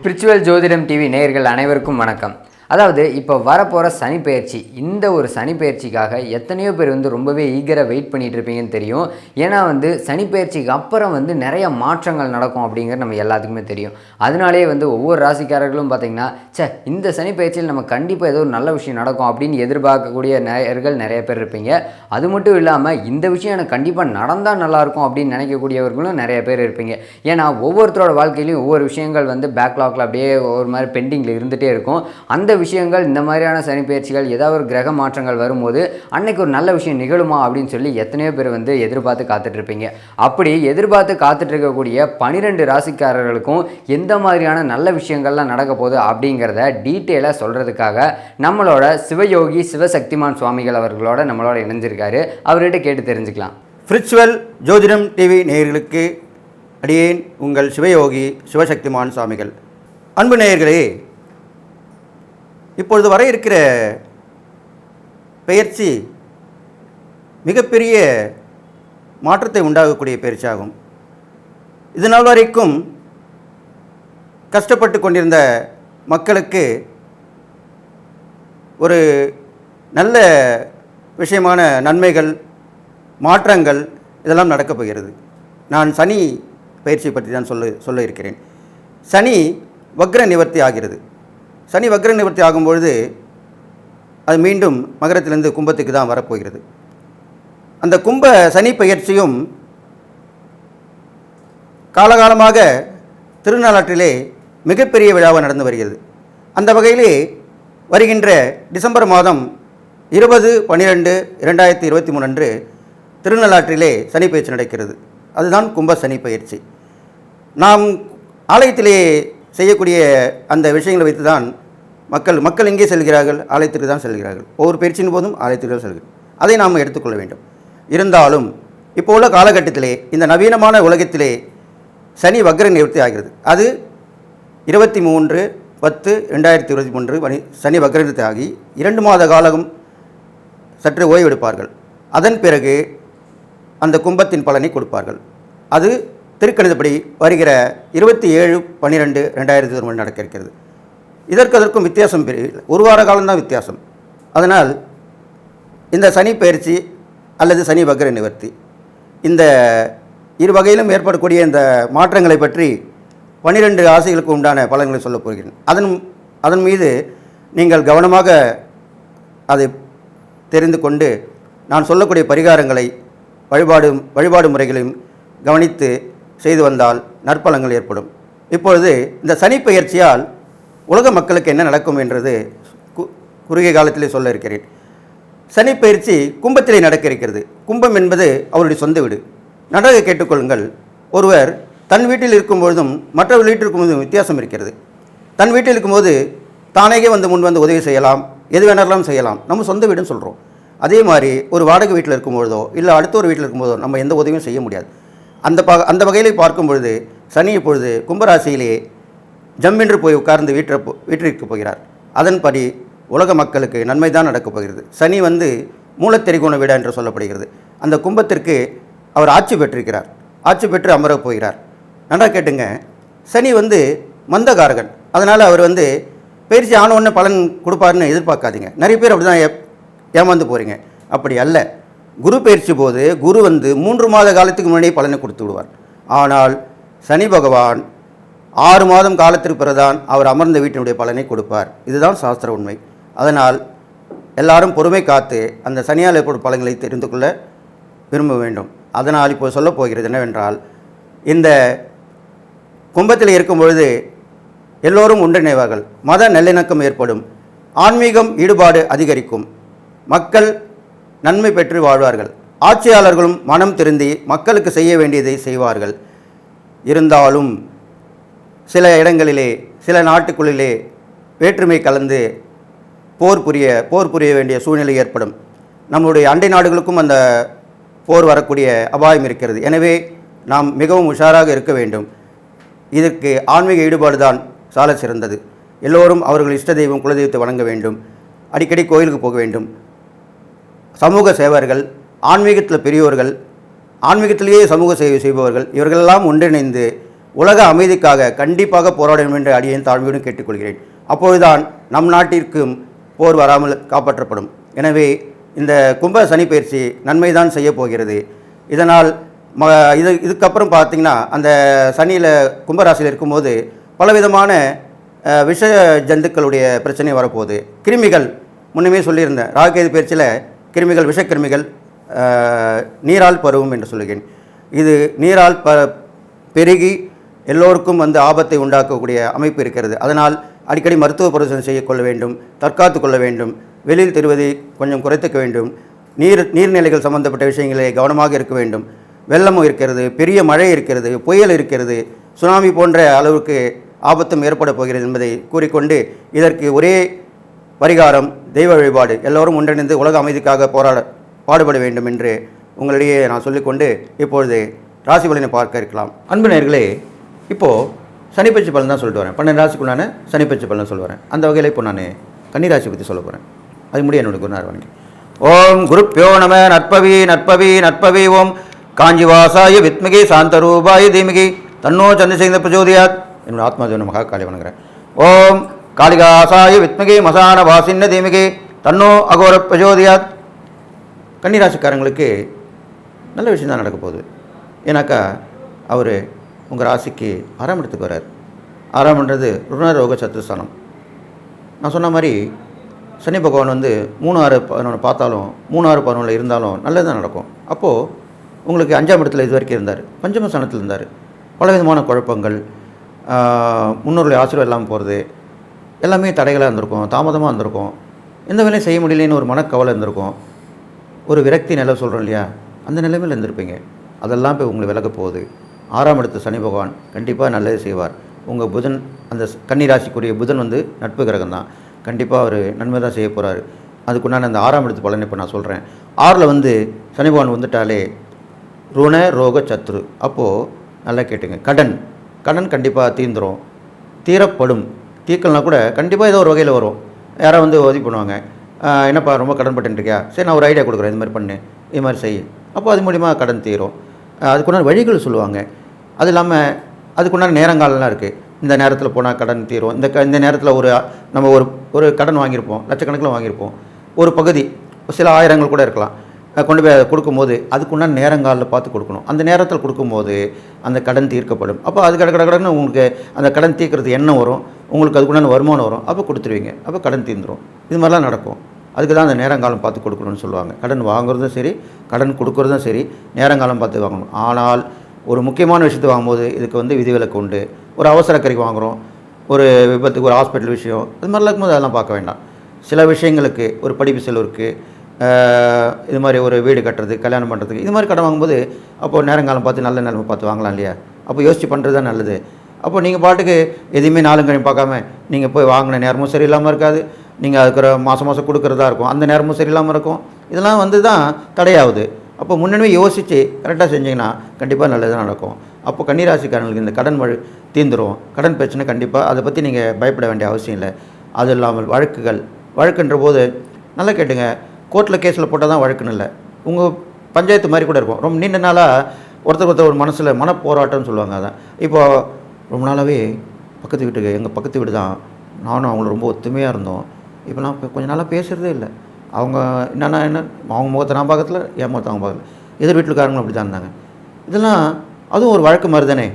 Spiritual ஜோதிடம் TV நேயர்கள் அனைவருக்கும் வணக்கம். அதாவது இப்போ வரப்போகிற சனி பயிற்சி இந்த ஒரு சனி பயிற்சிக்காக எத்தனையோ பேர் வந்து ரொம்பவே ஈகராக வெயிட் பண்ணிட்டு இருப்பீங்கன்னு தெரியும். ஏன்னா வந்து சனி பயிற்சிக்கு அப்புறம் வந்து நிறைய மாற்றங்கள் நடக்கும் அப்படிங்கிறது நம்ம எல்லாத்துக்குமே தெரியும். அதனாலே வந்து ஒவ்வொரு ராசிக்காரர்களும் பார்த்தீங்கன்னா ச்சே இந்த சனி பயிற்சியில் நம்ம கண்டிப்பாக ஏதோ ஒரு நல்ல விஷயம் நடக்கும் அப்படின்னு எதிர்பார்க்கக்கூடிய நேயர்கள் நிறைய பேர் இருப்பீங்க. அது மட்டும் இல்லாமல் இந்த விஷயம் எனக்கு கண்டிப்பாக நடந்தால் நல்லாயிருக்கும் அப்படின்னு நினைக்கக்கூடியவர்களும் நிறைய பேர் இருப்பீங்க. ஏன்னா ஒவ்வொருத்தரோட வாழ்க்கையிலையும் ஒவ்வொரு விஷயங்கள் வந்து பேக்லாக்ல அப்படியே ஒரு மாதிரி பெண்டிங்கில் இருந்துகிட்டே இருக்கும். அந்த விஷயங்கள் இந்த மாதிரியான சனி பயிற்சிகள் ஏதாவது ஒரு கிரக மாற்றங்கள் வரும்போது அன்னைக்கு ஒரு நல்ல விஷயம் நிகழுமா அப்படின்னு சொல்லி எத்தனையோ பேர் வந்து எதிர்பார்த்து காத்துட்ருப்பீங்க. அப்படி எதிர்பார்த்து காத்துட்டு இருக்கக்கூடிய பனிரெண்டு ராசிக்காரர்களுக்கும் எந்த மாதிரியான நல்ல விஷயங்கள்லாம் நடக்க போகுது அப்படிங்கிறத டீட்டெயிலாக சொல்கிறதுக்காக நம்மளோட சிவயோகி சிவசக்திமான் சுவாமிகள் அவர்களோட நம்மளோட இணைஞ்சிருக்காரு. அவர்கிட்ட கேட்டு தெரிஞ்சுக்கலாம். ஃப்ரிச்சுவல் ஜோதிடம் டிவி நேயர்களுக்கு அடியேன் உங்கள் சிவயோகி சிவசக்திமான் சுவாமிகள். அன்பு நேயர்களே இப்பொழுது வர இருக்கிற பயிற்சி மிகப்பெரிய மாற்றத்தை உண்டாகக்கூடிய பயிற்சியாகும் இது நாள் வரைக்கும் கஷ்டப்பட்டு கொண்டிருந்த மக்களுக்கு ஒரு நல்ல விஷயமான நன்மைகள் மாற்றங்கள் இதெல்லாம் நடக்கப் போகிறது. நான் சனி பயிற்சி பற்றி தான் சொல்ல சொல்ல இருக்கிறேன். சனி வக்ர நிவர்த்தி ஆகிறது. சனி வக்ர நிவர்த்தி ஆகும்பொழுது அது மீண்டும் மகரத்திலிருந்து கும்பத்துக்கு தான் வரப்போகிறது. அந்த கும்ப சனி பயிற்சியும் காலகாலமாக திருநாளாற்றிலே மிகப்பெரிய விழாவாக நடந்து வருகிறது. அந்த வகையிலே வருகின்ற டிசம்பர் மாதம் இருபது பன்னிரெண்டு இரண்டாயிரத்தி இருபத்தி மூணு அன்று திருநள்ளாற்றிலே சனி பயிற்சி நடக்கிறது. அதுதான் கும்ப சனி பயிற்சி நாம் ஆலயத்திலே செய்யக்கூடிய அந்த விஷயங்களை வைத்து தான் மக்கள் மக்கள் எங்கே செல்கிறார்கள்? ஆலயத்திற்கு தான் செல்கிறார்கள். ஒவ்வொரு பயிற்சியின் போதும் ஆலயத்திற்கு தான் செல்கிறார்கள். அதை நாம் எடுத்துக்கொள்ள வேண்டும். இருந்தாலும் இப்போ உள்ள காலகட்டத்திலே இந்த நவீனமான உலகத்திலே சனி வக்ர நிவர்த்தி ஆகிறது. அது இருபத்தி மூன்று பத்து ரெண்டாயிரத்தி இருபத்தி மூன்று மணி சனி வக்ர நிவர்த்தி ஆகி இரண்டு மாத காலம் சற்று ஓய்வெடுப்பார்கள். அதன் பிறகு அந்த கும்பத்தின் பலனை கொடுப்பார்கள். அது திருக்கணிதப்படி வருகிற இருபத்தி ஏழு பன்னிரெண்டு ரெண்டாயிரத்தி இருபது நடக்க இருக்கிறது. இதற்கு அதற்கும் வித்தியாசம் ஒரு வார காலம்தான் வித்தியாசம். அதனால் இந்த சனி பயிற்சி அல்லது சனி வக்ர நிவர்த்தி இந்த இரு வகையிலும் ஏற்படக்கூடிய இந்த மாற்றங்களை பற்றி பன்னிரெண்டு ஆசைகளுக்கு உண்டான பலன்களை சொல்லப் போகிறேன். அதன் அதன் மீது நீங்கள் கவனமாக அதை தெரிந்து கொண்டு நான் சொல்லக்கூடிய பரிகாரங்களை வழிபாடு வழிபாடு முறைகளையும் கவனித்து செய்து வந்தால் நற்பலங்கள் ஏற்படும். இப்பொழுது இந்த சனி பெயர்ச்சியால் உலக மக்களுக்கு என்ன நடக்கும் என்றது கு குறுகிய காலத்திலே சொல்ல இருக்கிறேன். சனி பயிற்சி கும்பத்திலே நடக்க இருக்கிறது. கும்பம் என்பது அவருடைய சொந்த வீடு. நன்றாக கேட்டுக்கொள்ளுங்கள். ஒருவர் தன் வீட்டில் இருக்கும் பொழுதும் வீட்டில் இருக்கும்போதும் வித்தியாசம் இருக்கிறது. தன் வீட்டில் இருக்கும்போது தானேகே வந்து முன் வந்து உதவி செய்யலாம். எது வேணாலும் செய்யலாம். நம்ம சொந்த வீடுன்னு சொல்கிறோம் அதே மாதிரி ஒரு வாடகை வீட்டில் இருக்கும்பொழுதோ இல்லை அடுத்த ஒரு வீட்டில் இருக்கும்போதோ நம்ம எந்த உதவியும் செய்ய முடியாது. அந்த ப அந்த வகையிலே பார்க்கும் பொழுது சனி இப்பொழுது கும்பராசியிலே ஜம்மென்று போய் உட்கார்ந்து வீற்ற வீற்றிற்கு வீட்டிற்கு போகிறார். அதன்படி உலக மக்களுக்கு நன்மை தான் நடக்கப் போகிறது. சனி வந்து மூலத்தெரிகோண வீடா என்று சொல்லப்படுகிறது. அந்த கும்பத்திற்கு அவர் ஆட்சி பெற்றிருக்கிறார். ஆட்சி பெற்று அமரப் போகிறார். நன்றா கேட்டுங்க. சனி வந்து மந்தகாரகன். அதனால் அவர் வந்து பயிற்சி ஆன உடனே பலன் கொடுப்பாருன்னு எதிர்பார்க்காதீங்க. நிறைய பேர் அப்படி தான் ஏமாந்து போகிறீங்க அப்படி அல்ல. குரு பயிற்சி போது குரு வந்து மூன்று மாத காலத்துக்கு முன்னாடியே பலனை கொடுத்து விடுவார். ஆனால் சனி பகவான் ஆறு மாதம் காலத்திற்கு பிறதான் அவர் அமர்ந்த வீட்டினுடைய பலனை கொடுப்பார். இதுதான் சாஸ்திர உண்மை. அதனால் எல்லாரும் பொறுமை காத்து அந்த சனியால் ஏற்படும் பலன்களை தெரிந்து கொள்ள விரும்ப வேண்டும். அதனால் இப்போ சொல்லப் போகிறது என்னவென்றால் இந்த கும்பத்தில் இருக்கும் பொழுது எல்லோரும் ஒன்றிணைவார்கள். மத நல்லிணக்கம் ஏற்படும். ஆன்மீகம் ஈடுபாடு அதிகரிக்கும். மக்கள் நன்மை பெற்று வாழ்வார்கள். ஆட்சியாளர்களும் மனம் திருந்தி மக்களுக்கு செய்ய வேண்டியதை செய்வார்கள். இருந்தாலும் சில இடங்களிலே சில நாட்டுக்குள்ளிலே வேற்றுமை கலந்து போர் புரிய போர் புரிய வேண்டிய சூழ்நிலை ஏற்படும். நம்முடைய அண்டை நாடுகளுக்கும் அந்த போர் வரக்கூடிய அபாயம் இருக்கிறது. எனவே நாம் மிகவும் உஷாராக இருக்க வேண்டும். இதற்கு ஆன்மீக ஈடுபாடு தான் சால சிறந்தது. எல்லோரும் அவர்கள் இஷ்ட தெய்வம் குலதெய்வத்தை வணங்க வேண்டும். அடிக்கடி கோயிலுக்கு போக வேண்டும். சமூக சேவர்கள் ஆன்மீகத்தில் பெரியோர்கள் ஆன்மீகத்திலேயே சமூக சேவை செய்பவர்கள் இவர்களெல்லாம் ஒன்றிணைந்து உலக அமைதிக்காக கண்டிப்பாக போராட வேண்டும் என்று அடியேன் தாழ்மையுடன் கேட்டுக்கொள்கிறேன். அப்பொழுதுதான் நம் நாட்டிற்கும் போர் வராமல் காப்பாற்றப்படும். எனவே இந்த கும்ப சனி பயிற்சி நன்மை தான் செய்ய போகிறது. இதனால் ம இது இதுக்கப்புறம் பார்த்திங்கன்னா அந்த சனியில் கும்பராசியில் இருக்கும்போது பலவிதமான விஷ ஜந்துக்களுடைய பிரச்சனை வரப்போகுது. கிருமிகள் முன்னமே சொல்லியிருந்தேன். ராகேது பயிற்சியில் கிருமிகள் விஷக்கிருமிகள் நீரால் பருவும் என்று சொல்லுகிறேன். இது நீரால் ப பெருகி எல்லோருக்கும் வந்து ஆபத்தை உண்டாக்கக்கூடிய அமைப்பு இருக்கிறது. அதனால் அடிக்கடி மருத்துவ பரிசோதனை செய்ய கொள்ள வேண்டும் தற்காத்து கொள்ள வேண்டும் வெளியில் தெரிவதை கொஞ்சம் குறைத்துக்க வேண்டும். நீர் நீர்நிலைகள் சம்பந்தப்பட்ட விஷயங்களே கவனமாக இருக்க வேண்டும். வெள்ளமும் இருக்கிறது பெரிய மழை இருக்கிறது புயல் இருக்கிறது சுனாமி போன்ற அளவுக்கு ஆபத்தும் ஏற்பட போகிறது என்பதை கூறிக்கொண்டு இதற்கு ஒரே பரிகாரம் தெய்வ வழிபாடு எல்லோரும் ஒன்றிணைந்து உலக அமைதிக்காக போராட பாடுபட வேண்டும் என்று உங்களிடையே நான் சொல்லிக்கொண்டு இப்பொழுது ராசி பலனை பார்க்க இருக்கலாம். அன்பு நேர்களே இப்போது சனிப்பயிற்சி பலன் தான் சொல்லிட்டு வரேன். பன்னெண்டு ராசிக்குள்ளான சனிப்பயிற்சி பலன் சொல்ல வரேன். அந்த வகையில் இப்போ நான் கன்னிராசி பற்றி சொல்ல போகிறேன் அது முடிய என்னோட குருநார் வணங்கி ஓம் குருப்பியோ நம நற்பவி நற்பவி நற்பவி ஓம் காஞ்சிவாசாய வித்மிகி சாந்தரூபாய தீமிகி தன்னோ சந்திரசேகர பிரஜோதியாத் என்னோட ஆத்மாதேவன மகா காலி வணங்குறேன் ஓம் காளிகாசாய வித்மிகி மசான வாசின்ன தீமிகி தன்னோ அகோர பிரஜோதியாத் கன்னிராசிக்காரங்களுக்கு நல்ல விஷயம் தான் நடக்க போகுது. ஏன்னாக்கா அவர் உங்கள் ராசிக்கு ஆறாம் இடத்துக்கு வரார் ஆறாம்ன்றது ருணரோக சத்துஸ்தானம் நான் சொன்ன மாதிரி சனி பகவான் வந்து மூணு ஆறு பதினொன்று பார்த்தாலும் மூணு ஆறு பதினொன்றில் இருந்தாலும் நல்லது தான் நடக்கும். அப்போது உங்களுக்கு அஞ்சாம் இடத்துல இது வரைக்கும் இருந்தார். பஞ்சம ஸ்தானத்தில் இருந்தார். பலவிதமான குழப்பங்கள் ஆஹ், முன்னோருடைய ஆசீர்வாதம் இல்லாமல் போகிறது எல்லாமே தடைகளாக இருந்திருக்கும் தாமதமாக இருந்திருக்கும். எந்த வேலையும் செய்ய முடியலன்னு ஒரு மனக்கவலை இருந்திருக்கும். ஒரு விரக்தி நிலை சொல்கிறோம் இல்லையா? அந்த நிலைமையில் இருந்திருப்பீங்க. அதெல்லாம் போய் உங்களை விலக போகுது. ஆறாம் இடத்து சனி பகவான் கண்டிப்பாக நல்லது செய்வார். உங்கள் புதன் அந்த ஸ்- கன்னி ராசிக்குரிய புதன் வந்து நட்பு கிரகம் தான். கண்டிப்பாக அவர் நன்மை தான் செய்ய போகிறார் அதுக்குண்டான அந்த ஆறாம் இடத்து பலன் இப்போ நான் சொல்கிறேன் ஆறில் வந்து சனி பகவான் வந்துட்டாலே ருண ரோக சத்ரு. அப்போது நல்லா கேட்டுங்க. கடன். கடன் கண்டிப்பாக தீர்ந்துடும் தீரப்படும். தீக்கல்னா கூட கண்டிப்பாக ஏதோ ஒரு வகையில் வரும். யாரோ வந்து உதவி பண்ணுவாங்க. என்னப்பா ரொம்ப கடன் பட்டுருக்கியா சரி நான் ஒரு ஐடியா கொடுக்குறேன் இது மாதிரி பண்ணு இது மாதிரி செய். அப்போ அது மூலிமா கடன் தீரும். அதுக்குண்டான வழிகள் சொல்லுவாங்க. அது இல்லாமல் அதுக்குண்டான நேரங்காலம்லாம் இருக்குது இந்த நேரத்தில் போனால் கடன் தீரும். இந்த க இந்த நேரத்தில் ஒரு நம்ம ஒரு ஒரு கடன் வாங்கியிருப்போம். லட்சக்கணக்கில் வாங்கியிருப்போம். ஒரு பகுதி சில ஆயிரங்கள் கூட இருக்கலாம். கொண்டு போய் அதை கொடுக்கும்போது அதுக்குண்டான நேரங்காலில் பார்த்து கொடுக்கணும். அந்த நேரத்தில் கொடுக்கும்போது அந்த கடன் தீர்க்கப்படும். அப்போ அது கட கட கடன்னு உங்களுக்கு அந்த கடன் தீர்க்கறது எண்ணம் வரும். உங்களுக்கு அதுக்குண்டான வருமானம் வரும். அப்போ கொடுத்துருவீங்க. அப்போ கடன் தீர்ந்துரும். இது மாதிரிலாம் நடக்கும். அதுக்கு தான் அந்த நேரங்காலம் பார்த்து கொடுக்கணும்னு சொல்லுவாங்க. கடன் வாங்குறதும் சரி கடன் கொடுக்குறதும் சரி நேரங்காலம் பார்த்து வாங்கணும். ஆனால் ஒரு முக்கியமான விஷயத்தை வாங்கும்போது இதுக்கு வந்து விதிவிலக்கு உண்டு. ஒரு அவசர கறிக்கு வாங்குகிறோம் ஒரு விபத்துக்கு ஒரு ஹாஸ்பிட்டல் விஷயம் இது மாதிரிலாம் இருக்கும்போது அதெல்லாம் பார்க்க வேண்டாம். சில விஷயங்களுக்கு ஒரு படிப்பு செலவுக்கு இருக்குது இது மாதிரி ஒரு வீடு கட்டுறது கல்யாணம் பண்ணுறதுக்கு இது மாதிரி கடன் வாங்கும்போது அப்போது நேரங்காலம் பார்த்து நல்ல நிலைமை பார்த்து வாங்கலாம் இல்லையா? அப்போ யோசிச்சு பண்ணுறது தான் நல்லது. அப்போ நீங்கள் பாட்டுக்கு எதுவுமே நாளும் கழிவு பார்க்காம நீங்கள் போய் வாங்கின நேரமும் சரியில்லாமல் இருக்காது. நீங்கள் அதுக்கு மாதம் மாதம் கொடுக்குறதா இருக்கும். அந்த நேரமும் சரியில்லாமல் இருக்கும். இதெல்லாம் வந்து தான் தடையாகுது. அப்போ முன்னமே யோசித்து கரெக்டாக செஞ்சிங்கன்னா கண்டிப்பாக நல்லது நடக்கும். அப்போ கன்னிராசிக்காரங்களுக்கு இந்த கடன் வழி தீந்துரும். கடன் பிரச்சனை கண்டிப்பாக அதை பற்றி நீங்கள் பயப்பட வேண்டிய அவசியம் இல்லை. அது இல்லாமல் வழக்குகள். வழக்குன்ற போது நல்லா கேட்டுங்க. கோர்ட்டில் கேஸில் போட்டால் தான் வழக்குன்னு இல்லை. உங்கள் பஞ்சாயத்து மாதிரி கூட இருக்கும். ரொம்ப நீண்ட நாளாக ஒருத்தர் ஒருத்தர் ஒரு மனசில் மன போராட்டம்னு சொல்லுவாங்க அதான். இப்போது ரொம்ப நாளாகவே பக்கத்து வீட்டுக்கு எங்கள் பக்கத்து வீடு தான். நானும் அவங்களும் ரொம்ப ஒத்துமையாக இருந்தோம். இப்போலாம் இப்போ கொஞ்ச நாளாக பேசுகிறதே இல்லை. அவங்க என்னென்னா என்ன அவங்க முகத்தை நான் பார்க்கறதுல என் முகத்தை அவங்க பார்க்கல எதிர் வீட்டுக்காரங்களும் அப்படி தான் இருந்தாங்க. இதெல்லாம் அதுவும் ஒரு வழக்கு மாதிரி தானே.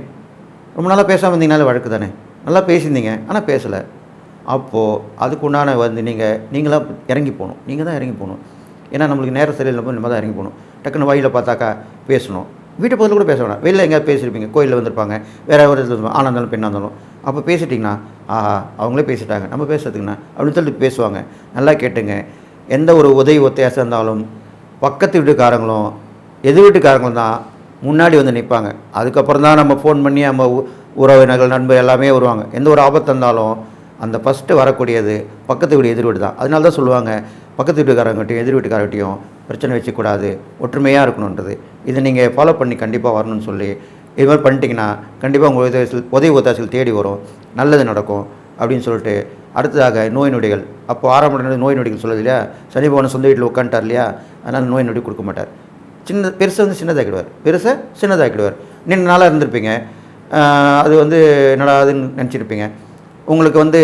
ரொம்ப நாளாக பேசாமல் இருந்தீங்கனாலே வழக்கு தானே. நல்லா பேசியிருந்தீங்க ஆனால் பேசலை. அப்போது அதுக்குண்டான வந்து நீங்கள் நீங்களாக இறங்கி போகணும். நீங்கள் தான் இறங்கி போகணும். ஏன்னா நம்மளுக்கு நேரம் சரியில்லை நம்ம தான் இறங்கி போகணும். டக்குன்னு வழியில் பார்த்தாக்கா பேசணும். வீட்டு பக்கத்தில் கூட பேச வேணாம். வெளியில் எங்கேயாவது பேசியிருப்பீங்க. கோயிலில் வந்திருப்பாங்க. வேறு ஒரு இடத்துல ஆணாக இருந்தாலும் பெண்ணாக இருந்தாலும். அப்போ பேசிட்டிங்கன்னா ஆஹா அவங்களே பேசிட்டாங்க. நம்ம பேசுறதுக்குண்ணா அப்படின்னு சொல்லிட்டு பேசுவாங்க. நல்லா கேட்டுங்க. எந்த ஒரு உதவி ஒத்தையாசம் இருந்தாலும் பக்கத்து வீட்டுக்காரங்களும் எதிர் வீட்டுக்காரங்களும் தான் முன்னாடி வந்து நிற்பாங்க. அதுக்கப்புறம் தான் நம்ம ஃபோன் பண்ணி நம்ம உ- உறவினர்கள் நண்பர் எல்லாமே வருவாங்க. எந்த ஒரு ஆபத்து இருந்தாலும் அந்த ஃபஸ்ட்டு வரக்கூடியது பக்கத்து வீடு எதிர் வீடு தான். அதனால தான் சொல்லுவாங்க பக்கத்து வீட்டுக்காரங்கிட்டையும் எதிர் வீட்டுக்காரர்கிட்டையும் பிரச்சனை வச்சுக்கூடாது ஒற்றுமையாக இருக்கணுன்றது. இதை நீங்கள் ஃபாலோ பண்ணி கண்டிப்பாக வரணும்னு சொல்லி இது மாதிரி பண்ணிட்டீங்கன்னா கண்டிப்பாக உங்கள் உதவி உதவி ஒத்தாசல் தேடி வரும். நல்லது நடக்கும் அப்படின்னு சொல்லிட்டு அடுத்ததாக நோய் நொடிகள். அப்போ ஆரம்ப நோய் நொடிகள் சொல்லுது இல்லையா? சனி பகவான் சொந்த வீட்டில் உட்காந்துட்டார் இல்லையா? அதனால் நோய் நொடி கொடுக்க மாட்டார். சின்ன பெருசை வந்து சின்னதாக்கிடுவார். பெருசை சின்னதாக்கிடுவார். நீண்ட நாளாக இருந்திருப்பீங்க. அது வந்து என்னடா அதுன்னு நினச்சிருப்பீங்க. உங்களுக்கு வந்து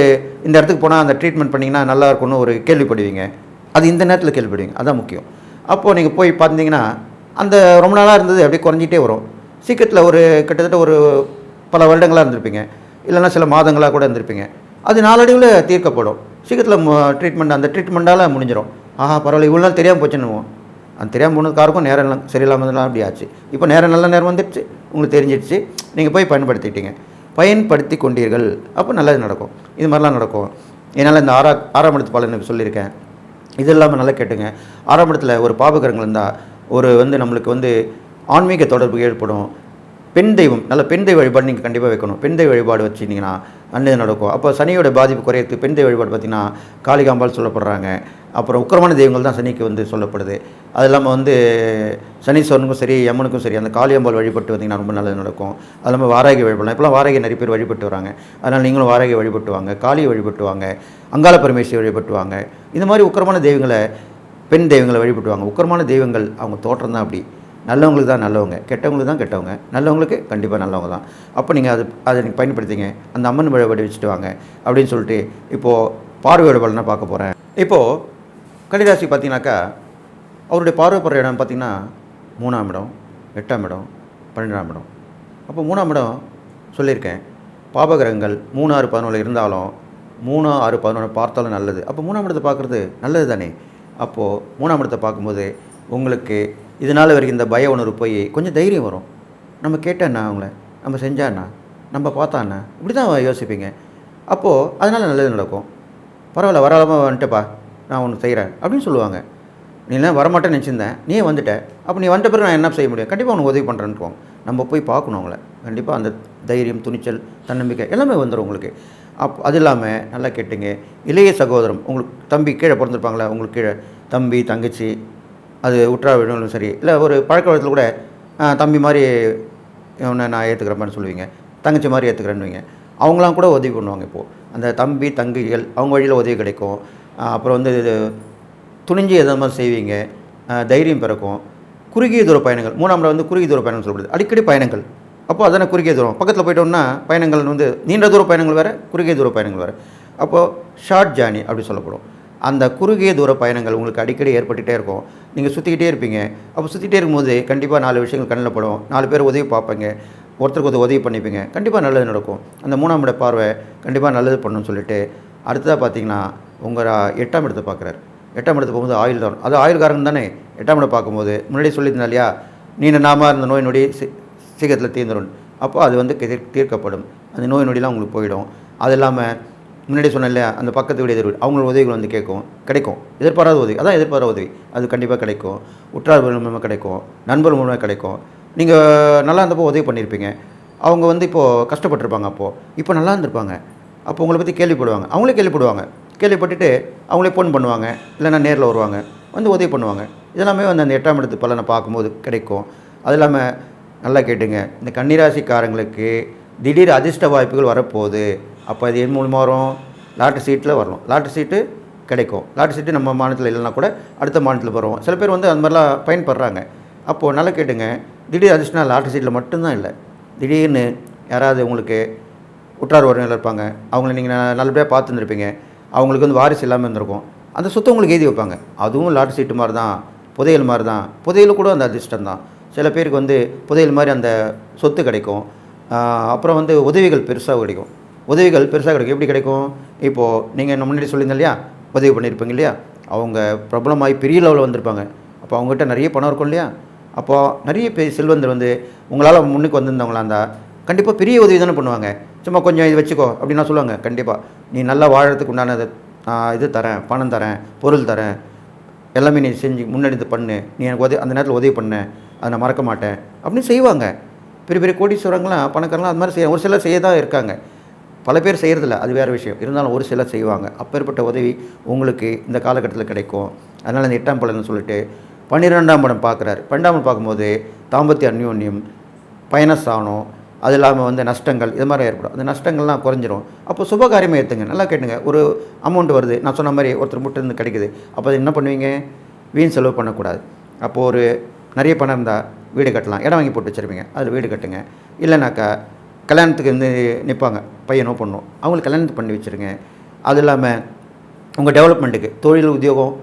இந்த இடத்துக்கு போனால் அந்த ட்ரீட்மெண்ட் பண்ணிங்கன்னா நல்லா இருக்கும்னு ஒரு கேள்விப்படுவீங்க. அது இந்த நேரத்தில் கேள்விப்படுவீங்க. அதான் முக்கியம். அப்போது நீங்கள் போய் பார்த்தீங்கன்னா அந்த ரொம்ப நாளாக இருந்தது அப்படியே குறைஞ்சிட்டே வரும். சீக்கிரத்தில் ஒரு கிட்டத்தட்ட ஒரு பல வருடங்களாக இருந்திருப்பீங்க. இல்லைன்னா சில மாதங்களாக கூட இருந்திருப்பீங்க. அது நாளடைவில் தீர்க்கப்படும். சீக்கிரத்தில் ட்ரீட்மெண்ட் அந்த ட்ரீட்மெண்ட்டால் முடிஞ்சிடும் ஆஹா பரவாயில்ல இவ்வளோ நாள் தெரியாமல் போச்சுன்னுவோம் அந்த தெரியாமல் போனதுக்காருக்கும் நேரம் சரியில்லாமல் அப்படி ஆச்சு. இப்போ நேரம் நல்ல நேரம் வந்துடுச்சு. உங்களுக்கு தெரிஞ்சிடுச்சு. நீங்கள் போய் பயன்படுத்திட்டீங்க பயன்படுத்தி கொண்டீர்கள். அப்போ நல்லது நடக்கும். இது மாதிரிலாம் நடக்கும். என்னால் இந்த ஆறா ஆறாம் இடத்து பலனுக்கு சொல்லியிருக்கேன். இது இல்லாமல் நல்லா கேட்டுங்க. ஆறாம் இடத்துல ஒரு பாபகரங்கள் இருந்தால் ஒரு வந்து நம்மளுக்கு வந்து ஆன்மீக தொடர்பு ஏற்படும். பெண் தெய்வம் நல்ல பெண் தெய்வ வழிபாடு நீங்கள் கண்டிப்பாக வைக்கணும். பெண் தெய்வ வழிபாடு வச்சுருந்தீங்கன்னா நல்லது நடக்கும். அப்போ சனியோட பாதிப்பு குறையறதுக்கு பெண் தெய்வ வழிபாடு பார்த்தீங்கன்னா காளிகாம்பால் சொல்லப்படுறாங்க. அப்புறம் உக்கிரமான தெய்வங்கள் தான் சனிக்கு வந்து சொல்லப்படுது. அது இல்லாமல் வந்து சனீஸ்வரனுக்கும் சரி யம்மனுக்கும் சரி அந்த காளியம்பால் வழிபட்டு வந்தீங்கன்னா ரொம்ப நல்லது நடக்கும். அது இல்லாமல் வாராகி வழிபடலாம். இப்போலாம் வாராகி நிறைய பேர் வழிபட்டு வராங்க. அதனால் நீங்களும் வாராகி வழிபட்டு வாங்க காளியை வழிபட்டு வாங்க அங்காள பரமேஸ்வரி வழிபட்டு வாங்க. இந்த மாதிரி உக்கிரமான தெய்வங்களை பெண் தெய்வங்களை வழிபட்டுவாங்க உக்கிரமான தெய்வங்கள் அவங்க தோற்றம் தான் அப்படி. நல்லவங்களுக்கு தான் நல்லவங்க. கெட்டவங்களுக்கு தான் கெட்டவங்க. நல்லவங்களுக்கு கண்டிப்பாக நல்லவங்க தான். அப்போ நீங்கள் அது அதை நீங்கள் பயன்படுத்திங்க. அந்த அம்மன் வழிபாடு வச்சுட்டு வாங்க. அப்படின்னு சொல்லிட்டு இப்போது பார்வையோட பலனை பார்க்க போகிறேன் இப்போது கன்னிராசி பார்த்தீங்கன்னாக்கா அவருடைய பார்வைப்படுற இடம் பார்த்திங்கன்னா மூணாம் இடம் எட்டாம் இடம் பன்னெண்டாம் இடம். அப்போ மூணாம் இடம் சொல்லியிருக்கேன். பாபகிரகங்கள் மூணு ஆறு பதினொன்று இருந்தாலும் மூணு ஆறு பதினொன்று பார்த்தாலும் நல்லது. அப்போ மூணாம் இடத்தை பார்க்குறது நல்லது தானே? அப்போது மூணாம் இடத்தை பார்க்கும்போது உங்களுக்கு இதனால் வரைக்கும் இந்த பய உணர்வு போய் கொஞ்சம் தைரியம் வரும். நம்ம கேட்டேன்னா அவங்கள? நம்ம செஞ்சாண்ணா நம்ம பார்த்தாண்ணா இப்படி தான் யோசிப்பீங்க. அப்போது அதனால் நல்லது நடக்கும். பரவாயில்ல வராமல் வந்துட்டப்பா. நான் ஒன்று செய்கிறேன் அப்படின்னு சொல்லுவாங்க. நீ எல்லாம் வரமாட்டேன்னு நினச்சிருந்தேன் நீயே வந்துட்ட. அப்போ நீ வந்த பிறகு நான் என்ன செய்ய முடியும்? கண்டிப்பாக உனக்கு உதவி பண்ணுறேன்ட்டுவோம் நம்ம போய் பார்க்கணும் அவங்கள. கண்டிப்பாக அந்த தைரியம் துணிச்சல் தன்னம்பிக்கை எல்லாமே வந்துடும் உங்களுக்கு. அப் அது இல்லாமல் நல்லா கேட்டுங்க. இளைய சகோதரம் உங்களுக்கு தம்பி கீழே பிறந்திருப்பாங்களா? உங்களுக்கு கீழே தம்பி தங்கச்சி அது உற்றா விடணும் சரி. இல்லை ஒரு பழக்க வழக்கத்தில் கூட தம்பி மாதிரி இவனை நான் ஏற்றுக்கிறேன்னு சொல்லுவீங்க. தங்கச்சி மாதிரி ஏற்றுக்கிறேன்னுவீங்க அவங்களாம் கூட உதவி பண்ணுவாங்க இப்போது அந்த தம்பி தங்கைகள் அவங்க வழியில் உதவி கிடைக்கும். அப்புறம் வந்து இது துணிஞ்சு எதை மாதிரி செய்வீங்க. தைரியம் பிறக்கும். குறுகிய தூர பயணங்கள். மூணாம் வந்து குறுகிய தூர பயணங்கள் சொல்லப்படுது. அடிக்கடி பயணங்கள். அப்போ அதான குறுகிய தூரம். பக்கத்தில் போயிட்டோம்னா பயணங்கள் வந்து நீண்ட தூர பயணங்கள் வேறு குறுகிய தூர பயணங்கள் வேறு. அப்போது ஷார்ட் ஜேர்னி அப்படி சொல்லப்படும். அந்த குறுகிய தூர பயணங்கள் உங்களுக்கு அடிக்கடி ஏற்பட்டுகிட்டே இருக்கும். நீங்கள் சுற்றிக்கிட்டே இருப்பீங்க. அப்போ சுற்றிட்டே இருக்கும்போது கண்டிப்பாக நாலு விஷயங்கள் கண்ணில் படும். நாலு பேர் உதவி பார்ப்பீங்க. ஒருத்தருக்கு ஒருத்தர் உதவி பண்ணிப்பீங்க. கண்டிப்பாக நல்லது நடக்கும். அந்த மூணாம் இட பார்வை கண்டிப்பாக நல்லது பண்ணணும்னு சொல்லிட்டு அடுத்ததாக பார்த்தீங்கன்னா உங்கள் எட்டாம் இடத்தை பார்க்குறாரு. எட்டாம் இடத்துக்கு போகும்போது ஆயுள் தான். அது ஆயுள்காரன் தானே. எட்டாம் இடம் பார்க்கும்போது முன்னாடி சொல்லியிருந்தா இல்லையா? நீண்ட நாம இருந்த நோய் நொடி சீ சீக்கிரத்தில் தீர்ந்துடும் அப்போ அது வந்து தீர்க்கப்படும். அந்த நோய் நொடிலாம் உங்களுக்கு போயிடும். அது இல்லாமல் முன்னாடி சொன்ன இல்லையா? அந்த பக்கத்து வீடு எதிர்வு அவங்களோட உதவிகள் வந்து கேட்கும். கிடைக்கும். எதிர்பாராத உதவி. அதான் எதிர்பாராத உதவி. அது கண்டிப்பாக கிடைக்கும். உற்றார் மூலமாக கிடைக்கும். நண்பர் மூலமாக கிடைக்கும். நீங்கள் நல்லா இருந்தப்போ உதவி பண்ணியிருப்பீங்க. அவங்க வந்து இப்போது கஷ்டப்பட்டிருப்பாங்க அப்போது இப்போ நல்லா இருந்திருப்பாங்க. அப்போ உங்களை பற்றி கேள்விப்படுவாங்க. அவங்களே கேள்விப்படுவாங்க. கேள்விப்பட்டுட்டு அவங்களே ஃபோன் பண்ணுவாங்க. இல்லைன்னா நேரில் வருவாங்க. வந்து உதவி பண்ணுவாங்க. இதெல்லாமே வந்து அந்த எட்டாம் இடத்து பலனை பார்க்கும்போது கிடைக்கும். அது இல்லாமல் நல்லா கேட்டுங்க. இந்த கன்னிராசிக்காரங்களுக்கு திடீர் அதிர்ஷ்ட வாய்ப்புகள் வரப்போகுது. அப்போ இது என் மூலமாக வரும்? லாட்டு சீட்டில் வரணும். லாட்டு சீட்டு கிடைக்கும். லாட்டு சீட்டு நம்ம மாநிலத்தில் இல்லைன்னா கூட அடுத்த மாநிலத்தில் வரும். சில பேர் வந்து அந்த மாதிரிலாம் பயன்படுறாங்க. அப்போது நல்லா கேட்டுங்க. திடீர் அதிர்ஷ்டம்னா லாட்டு சீட்டில் மட்டும்தான் இல்லை. திடீர்னு யாராவது உங்களுக்கு உற்றார் உறவினர் இருப்பாங்க. அவங்கள நீங்கள் நல்லபடியாக பார்த்துருந்துருப்பீங்க. அவங்களுக்கு வந்து வாரிசு இல்லாமல் இருந்திருக்கும். அந்த சொத்தை உங்களுக்கு எழுதி வைப்பாங்க. அதுவும் லாட்டு சீட்டு மாதிரி தான் புதையல் மாதிரி தான் புதையல் கூட அந்த அதிர்ஷ்டம் தான். சில பேருக்கு வந்து புதையல் மாதிரி அந்த சொத்து கிடைக்கும். அப்புறம் வந்து உதவிகள் பெருசாக கிடைக்கும். உதவிகள் பெருசாக கிடைக்கும். எப்படி கிடைக்கும்? இப்போது நீங்கள் முன்னாடி சொல்லியிருந்தீங்க இல்லையா? உதவி பண்ணியிருப்பீங்க இல்லையா? அவங்க பிரபலமாகி பெரிய லெவலில் வந்திருப்பாங்க. அப்போ அவங்ககிட்ட நிறைய பணம் இருக்கும் இல்லையா? அப்போது நிறைய பேர் செல்வந்தர் வந்து உங்களால் முன்னுக்கு வந்திருந்தவங்களா இருந்தால் கண்டிப்பாக பெரிய உதவி தானே பண்ணுவாங்க. சும்மா கொஞ்சம் இது வச்சுக்கோ அப்படின்னா சொல்லுவாங்க. கண்டிப்பாக நீ நல்லா வாழறதுக்கு உண்டான இது, தரேன் பணம் தரேன் பொருள் தரேன். எல்லாமே நீ செஞ்சு முன்னெடுத்து இது பண்ணு. நீ எனக்கு உதவி அந்த நேரத்தில் உதவி பண்ண. அதை நான் மறக்க மாட்டேன். அப்படின்னு செய்வாங்க. பெரிய பெரிய கோடீஸ்வரங்களாம் பணக்காரங்களாம் அது மாதிரி செய்ய ஒரு சிலர் செய்ய தான் இருக்காங்க. பல பேர் செய்கிறதில்ல அது வேறு விஷயம். இருந்தாலும் ஒரு சிலர் செய்வாங்க. அப்பேற்பட்ட உதவி உங்களுக்கு இந்த காலகட்டத்தில் கிடைக்கும். அதனால் இந்த எட்டாம் பலன்னு சொல்லிட்டு பன்னிரெண்டாம் படம் பார்க்குறாரு. பன்னெண்டாம் படம் பார்க்கும்போது தாம்பத்திய அந்யோன்யம் பயணஸ்தானம் அது இல்லாமல் வந்து நஷ்டங்கள் இது மாதிரி ஏற்படும். அந்த நஷ்டங்கள்லாம் குறைஞ்சிரும். அப்போ சுபகாரியமாக ஏற்றுங்க நல்லா கேட்டுங்க. ஒரு அமௌண்ட் வருது. நான் சொன்ன மாதிரி ஒருத்தர் முட்டை இருந்து கிடைக்குது. அப்போ அது என்ன பண்ணுவீங்க? வீண் செலவு பண்ணக்கூடாது. அப்போது ஒரு நிறைய பணம் இருந்தால் வீடு கட்டலாம். இடம் வாங்கி போட்டு வச்சுருப்பீங்க. அதில் வீடு கட்டுங்க. இல்லைனாக்கா கல்யாணத்துக்கு வந்து நிற்பாங்க பையனோ பொண்ணோ அவங்களுக்கு கல்யாணத்து பண்ணி வச்சுருங்க. அது இல்லாமல் உங்கள் டெவலப்மெண்ட்டுக்கு தொழில் உத்தியோகம்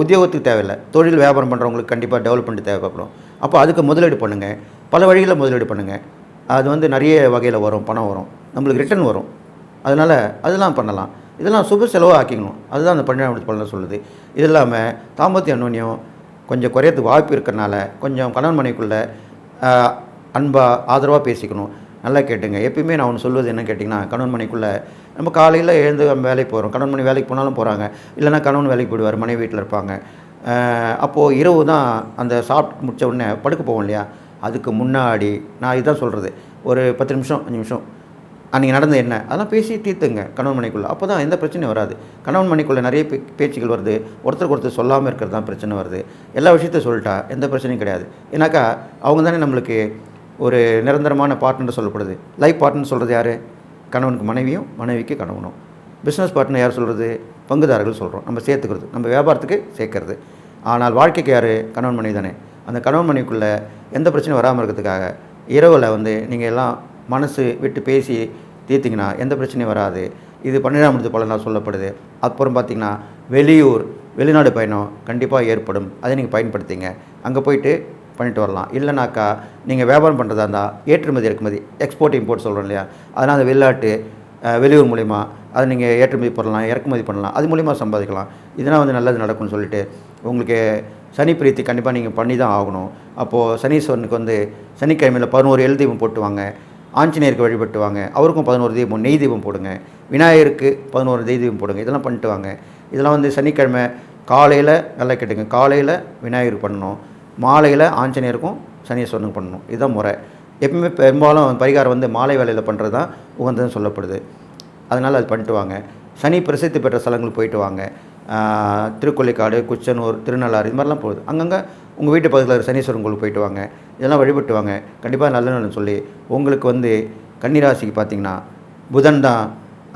உத்தியோகத்துக்கு தேவையில்லை. தொழில் வியாபாரம் பண்ணுறவங்களுக்கு கண்டிப்பாக டெவலப்மெண்ட் தேவைப்படும். அப்போ அதுக்கு முதலீடு பண்ணுங்கள் பல வழிகளில் முதலீடு பண்ணுங்கள் அது வந்து நிறைய வகையில் வரும் பணம் வரும். நம்மளுக்கு ரிட்டர்ன் வரும். அதனால் அதெல்லாம் பண்ணலாம். இதெல்லாம் சுப செலவாக ஆக்கிக்கணும். அதுதான் அந்த பன்னெண்டாம் பலன் சொல்லுது. இது இல்லாமல் தாம்பத்திய அன்னோன்யம் கொஞ்சம் குறையறதுக்கு வாய்ப்பு இருக்கிறனால கொஞ்சம் கணவன் மனைக்குள்ளே அன்பாக ஆதரவாக பேசிக்கணும். நல்லா கேட்டுங்க. எப்பயுமே நான் ஒன்று சொல்வது என்ன கேட்டிங்கன்னா கணவன் மனைக்குள்ளே நம்ம காலையில் எழுந்து நம்ம வேலைக்கு போகிறோம் கணவன் மணி வேலைக்கு போனாலும் போகிறாங்க இல்லைன்னா கணவன் வேலைக்கு போயிடுவார். மனைவி வீட்டில் இருப்பாங்க. அப்போது இரவு தான் அந்த சாப்பிட்டு முடித்த உடனே படுக்க போவோம் இல்லையா? அதுக்கு முன்னாடி நான் இதுதான் சொல்கிறது ஒரு பத்து நிமிஷம் அஞ்சு நிமிஷம். அன்றைக்கி நடந்த என்ன? அதெல்லாம் பேசி தீர்த்துங்க கணவன் மனைக்குள்ளே அப்போ தான் எந்த பிரச்சனையும் வராது. கணவன் மனைக்குள்ளே நிறைய பே பேச்சுகள் வருது. ஒருத்தருக்கு ஒருத்தர் சொல்லாமல் இருக்கிறது தான் பிரச்சனை வருது. எல்லா விஷயத்தையும் சொல்லிட்டா எந்த பிரச்சனையும் கிடையாது. ஏன்னாக்கா அவங்க தானே நம்மளுக்கு ஒரு நிரந்தரமான பார்ட்னர் சொல்லப்படுது. லைஃப் பார்ட்னர் சொல்கிறது யார்? கணவனுக்கு மனைவியும் மனைவிக்கு கணவனும். பிஸ்னஸ் பார்ட்னர் யார் சொல்கிறது பங்குதாரர்கள் சொல்கிறோம் நம்ம சேர்த்துக்கிறது. நம்ம வியாபாரத்துக்கு சேர்க்கறது. ஆனால் வாழ்க்கைக்கு யார்? கணவன் மனைவி தானே. அந்த கணவன் மனைவிக்குள்ளே எந்த பிரச்சனையும் வராமல் இருக்கிறதுக்காக இரவில் வந்து நீங்கள் எல்லாம் மனசு விட்டு பேசி தீர்த்திங்கன்னா எந்த பிரச்சனையும் வராது. இது பன்னிரெண்டாம் பலனாக சொல்லப்படுது. அப்புறம் பார்த்திங்கன்னா வெளியூர் வெளிநாடு பயணம் கண்டிப்பாக ஏற்படும். அதை நீங்கள் பயன்படுத்திங்க. அங்கே போயிட்டு பண்ணிட்டு வரலாம். இல்லைனாக்கா நீங்கள் வியாபாரம் பண்ணுறதா இருந்தால் ஏற்றுமதி இறக்குமதி எக்ஸ்போர்ட் இம்போர்ட் சொல்கிறோம் இல்லையா? அதனால் அந்த வெளிநாட்டு வெளியூர் மூலிமா அதை நீங்கள் ஏற்றுமதி பண்ணலாம் இறக்குமதி பண்ணலாம். அது மூலிமா சம்பாதிக்கலாம். இதெல்லாம் வந்து நல்லது நடக்கும்னு சொல்லிட்டு உங்களுக்கு சனி பிரீத்தி கண்டிப்பாக நீங்கள் பண்ணி தான் ஆகணும். அப்போது சனீஸ்வரனுக்கு வந்து சனிக்கிழமையில் பதினோரு எல் தீபம் போட்டுவாங்க. ஆஞ்சநேயருக்கு வழிபட்டு வாங்க அவருக்கும் பதினோரு தீபம் நெய் தீபம் போடுங்க. விநாயகருக்கு பதினோரு நெய் தீபம் போடுங்க. இதெல்லாம் பண்ணிட்டு வாங்க. இதெல்லாம் வந்து சனிக்கிழமை காலையில் நல்லா கேட்டுங்க. காலையில் விநாயகருக்கு பண்ணணும். மாலையில் ஆஞ்சநேயருக்கும் சனீஸ்வரனுக்கும் பண்ணணும். இதுதான் முறை. எப்பவுமே பெரும்பாலும் பரிகாரம் வந்து மாலை வேலையில் பண்ணுறது தான் உகந்ததுன்னு சொல்லப்படுது. அதனால் அது பண்ணிட்டு வாங்க. சனி பிரசித்தி பெற்ற ஸ்தலங்களுக்கு போயிட்டு வாங்க. திருக்கொள்ளிக்காடு குச்சனூர் திருநள்ளாறு இது மாதிரிலாம் போகுது. அங்கங்கே உங்கள் வீட்டு பக்கத்தில் இருக்கிற சனீஸ்வரன் கோயிலுக்கு போயிட்டு வாங்க. இதெல்லாம் வழிபட்டு வாங்க. கண்டிப்பாக நல்ல நல்லன்னு சொல்லி உங்களுக்கு வந்து கன்னிராசிக்கு பார்த்தீங்கன்னா புதன் தான்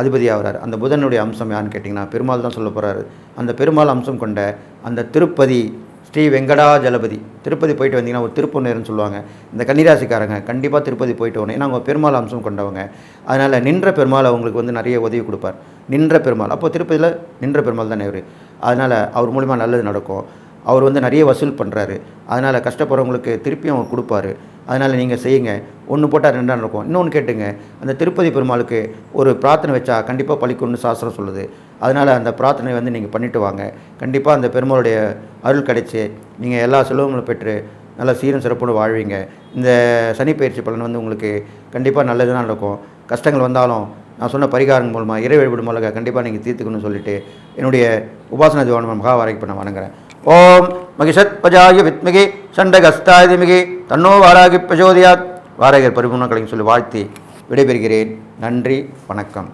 அதிபதி ஆகிறார். அந்த புதனுடைய அம்சம் யாருன்னு கேட்டிங்கன்னா பெருமாள் தான் சொல்ல போகிறாரு அந்த பெருமாள் அம்சம் கொண்ட அந்த திருப்பதி ஸ்ரீ வெங்கடாஜலபதி. திருப்பதி போயிட்டு வந்தீங்கன்னா ஒரு திருப்பொன்னேர்னு சொல்லுவாங்க. இந்த கன்னிராசிக்காரங்க கண்டிப்பாக திருப்பதி போயிட்டு வரணும். ஏன்னா அவங்க பெருமாள் அம்சம் கொண்டவங்க. அதனால் நின்ற பெருமாள் அவங்களுக்கு வந்து நிறைய உதவி கொடுப்பார். நின்ற பெருமாள். அப்போ திருப்பதியில் நின்ற பெருமாள் தானே அவர் அதனால் அவர் மூலிமா நல்லது நடக்கும். அவர் வந்து நிறைய வசூல் பண்ணுறாரு அதனால் கஷ்டப்படுறவங்களுக்கு திருப்பியும் அவர் கொடுப்பாரு. அதனால் நீங்கள் செய்யுங்க. ஒன்று போட்டால் ரெண்டாக இருக்கும் இன்னொன்று கேட்டுங்க. அந்த திருப்பதி பெருமாளுக்கு ஒரு பிரார்த்தனை வச்சா கண்டிப்பாக பழிக்கும்னு சாஸ்திரம் சொல்லுது. அதனால் அந்த பிரார்த்தனை வந்து நீங்கள் பண்ணிட்டு வாங்க. கண்டிப்பாக அந்த பெருமாளுடைய அருள் கிடைச்சி நீங்கள் எல்லா செல்வங்களும் பெற்று நல்லா சீரும் சிறப்போடு வாழ்வீங்க. இந்த சனி பயிற்சி பலன் வந்து உங்களுக்கு கண்டிப்பாக நல்லது தான் நடக்கும். கஷ்டங்கள் வந்தாலும் நான் சொன்ன பரிகாரம் மூலமாக இறை வழிபாடு மூலமாக கண்டிப்பாக நீங்கள் தீர்த்துக்கணும்னு சொல்லிட்டு என்னுடைய உபாசனா திவானம் மகா வரைக்கும் நான் வணங்குறேன். ஓம் மகிஷத் பஜாய வித்மிகி சண்டகஸ்தாதிமிகி தன்னோ வாராகி பிரஜோதியாத் வாரகர் பரிபூர்ண சொல்லி வாழ்த்தி விடைபெறுகிறேன். நன்றி வணக்கம்.